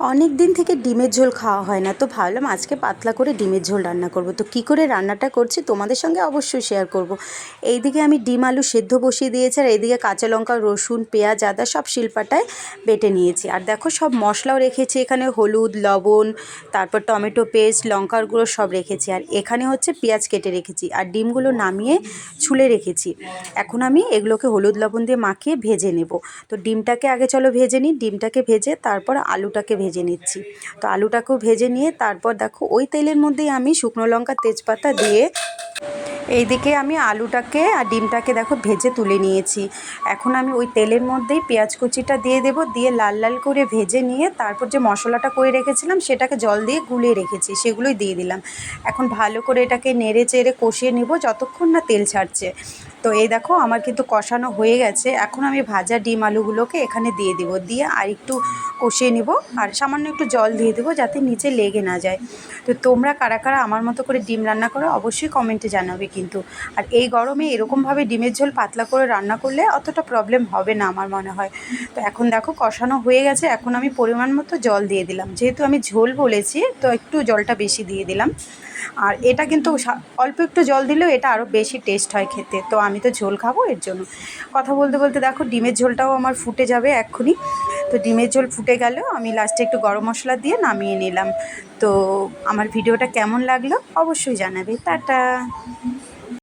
অনেক দিন থেকে ডিমের ঝোল খাওয়া হয় না, তো ভাবলাম আজকে পাতলা করে ডিমের ঝোল রান্না করব। তো কী করে রান্নাটা করছি তোমাদের সঙ্গে অবশ্যই শেয়ার করব। এইদিকে আমি ডিম আলু সেদ্ধ বসিয়ে দিয়েছি, আর এইদিকে কাঁচা লঙ্কা, রসুন, পেঁয়াজ, আদা সব শিলপাটায় বেটে নিয়েছি। আর দেখো সব মশলাও রেখেছি, এখানে হলুদ, লবণ, তারপর টমেটো পেস্ট, লঙ্কার গুঁড়ো সব রেখেছি। আর এখানে হচ্ছে পেঁয়াজ কেটে রেখেছি, আর ডিমগুলো নামিয়ে ছুলে রেখেছি। এখন আমি এগুলোকে হলুদ, লবণ দিয়ে মাখিয়ে ভেজে নেব। তো ডিমটাকে আগে চলো ভেজে নিই, ডিমটাকে ভেজে তারপর আলুটাকে ভেজে নিচ্ছি। তো আলুটাকেও ভেজে নিয়ে তারপর দেখো ওই তেলের মধ্যেই আমি শুকনো লঙ্কা, তেজপাতা দিয়ে এইদিকে আমি আলুটাকে আর ডিমটাকে দেখো ভেজে তুলে নিয়েছি। এখন আমি ওই তেলের মধ্যেই পেঁয়াজ কুচিটা দিয়ে দেব, দিয়ে লাল লাল করে ভেজে নিয়ে তারপর যে মশলাটা করে রেখেছিলাম সেটাকে জল দিয়ে গুলিয়ে রেখেছি, সেগুলোই দিয়ে দিলাম। এখন ভালো করে এটাকে নেড়ে চেড়ে কষিয়ে নিব যতক্ষণ না তেল ছাড়ছে। তো এই দেখো আমার কিন্তু কষানো হয়ে গেছে, এখন আমি ভাজা ডিম আলুগুলোকে এখানে দিয়ে দিব, দিয়ে আর একটু কষিয়ে নিব আর সামান্য একটু জল দিয়ে দেবো যাতে নিচে লেগে না যায়। তো তোমরা কারা কারা আমার মতো করে ডিম রান্না করো অবশ্যই কমেন্টে জানাবে কিন্তু। আর এই গরমে এরকমভাবে ডিমের ঝোল পাতলা করে রান্না করলে অতটা প্রবলেম হবে না আমার মনে হয়। তো এখন দেখো কষানো হয়ে গেছে, এখন আমি পরিমাণ মতো জল দিয়ে দিলাম। যেহেতু আমি ঝোল বলেছি, তো একটু জলটা বেশি দিয়ে দিলাম। আর এটা কিন্তু অল্প একটু জল দিলেও এটা আরও বেশি টেস্ট হয় খেতে। তো আমি তো ঝোল খাব এর জন্য। কথা বলতে বলতে দেখো ডিমের ঝোলটাও আমার ফুটে যাবে এক্ষুনি। তো ডিমের ঝোল ফুটে গেল, আমি লাস্টে একটু গরম মশলা দিয়ে নামিয়ে নিলাম। তো আমার ভিডিওটা কেমন লাগল অবশ্যই জানাবে। টাটা!